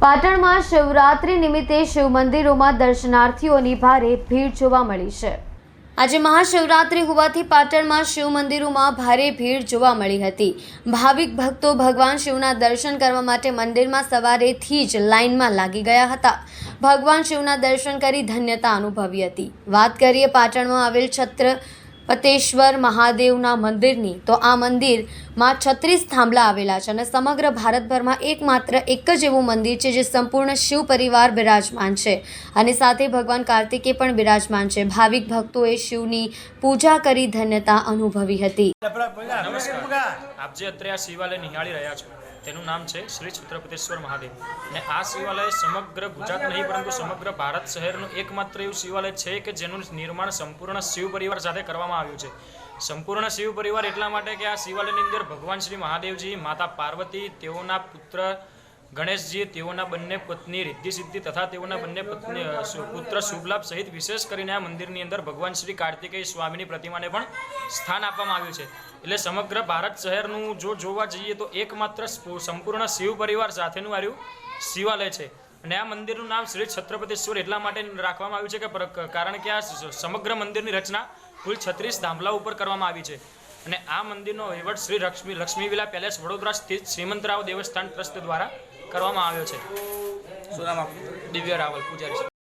પાટણમાં શિવરાત્રી નિમિત્તે શિવ મંદિરોમાં દર્શનાર્થીઓની ભારે ભીડ જોવા મળી છે. આજે મહાશિવરાત્રિ હોવાથી પાટણમાં શિવ મંદિરોમાં ભારે ભીડ જોવા મળી હતી. ભાવિક ભક્તો ભગવાન શિવના દર્શન કરવા માટે મંદિરમાં સવારેથી જ લાઇનમાં લાગી ગયા હતા. ભગવાન શિવના દર્શન કરી ધન્યતા અનુભવી હતી. વાત કરીએ પાટણમાં આવેલ છત્રપતેશ્વર મહાદેવના મંદિરની, તો આ મંદિરમાં છત્રીસ થાંભલા આવેલા છે અને સમગ્ર ભારતભરમાં એકમાત્ર એક જ એવું મંદિર છે જે સંપૂર્ણ શિવ પરિવાર બિરાજમાન છે. અને સાથે ભગવાન કાર્તિકે પણ બિરાજમાન છે. ભાવિક ભક્તોએ શિવની પૂજા કરી ધન્યતા અનુભવી હતી. આપ જે અત્યારે શિવાલય નિહાળી રહ્યા છો તેનું નામ છે શ્રી છત્રપતિશ્વર મહાદેવ. અને આ શિવાલય સમગ્ર ગુજરાત નહીં, પરંતુ સમગ્ર ભારત શહેરનું એકમાત્ર એવું શિવાલય છે કે જેનું નિર્માણ સંપૂર્ણ શિવ પરિવાર સાથે કરવામાં આવ્યું છે. સંપૂર્ણ શિવ પરિવાર એટલા માટે કે આ શિવાલયની અંદર ભગવાન શ્રી મહાદેવજી, માતા પાર્વતી, તેઓના પુત્ર ગણેશજી તેઓના બંને પત્ની રિદ્ધિ સિદ્ધિ તથા તેઓના બંને પત્ની પુત્ર શુભલાભ સહિત વિશેષ કરીને આ મંદિરની અંદર ભગવાન શ્રી કાર્તિકેય સ્વામીની પ્રતિમાને પણ સ્થાન આપવામાં આવ્યું છે. એટલે સમગ્ર ભારત શહેરનું જો જોવા જઈએ તો એકમાત્ર સ્પુ- સંપૂર્ણ શિવ પરિવાર સાથેનું આર્યું શિવાલય છે. અને આ મંદિરનું નામ શ્રી છત્રપતિશ્વર એટલા માટે રાખવામાં આવ્યું છે કે કારણ કે આ સમગ્ર મંદિરની રચના કુલ છત્રીસ ધામલા ઉપર કરવામાં આવી છે. અને આ મંદિરનો વહીવટ શ્રી લક્ષ્મી લક્ષ્મી વિલા પેલેસ વડોદરા સ્થિત શ્રીમંતરાવ દેવસ્થાન ટ્રસ્ટ દ્વારા કરવામાં આવ્યો છે. શું નામ દિવ્ય રાવલ પૂજારી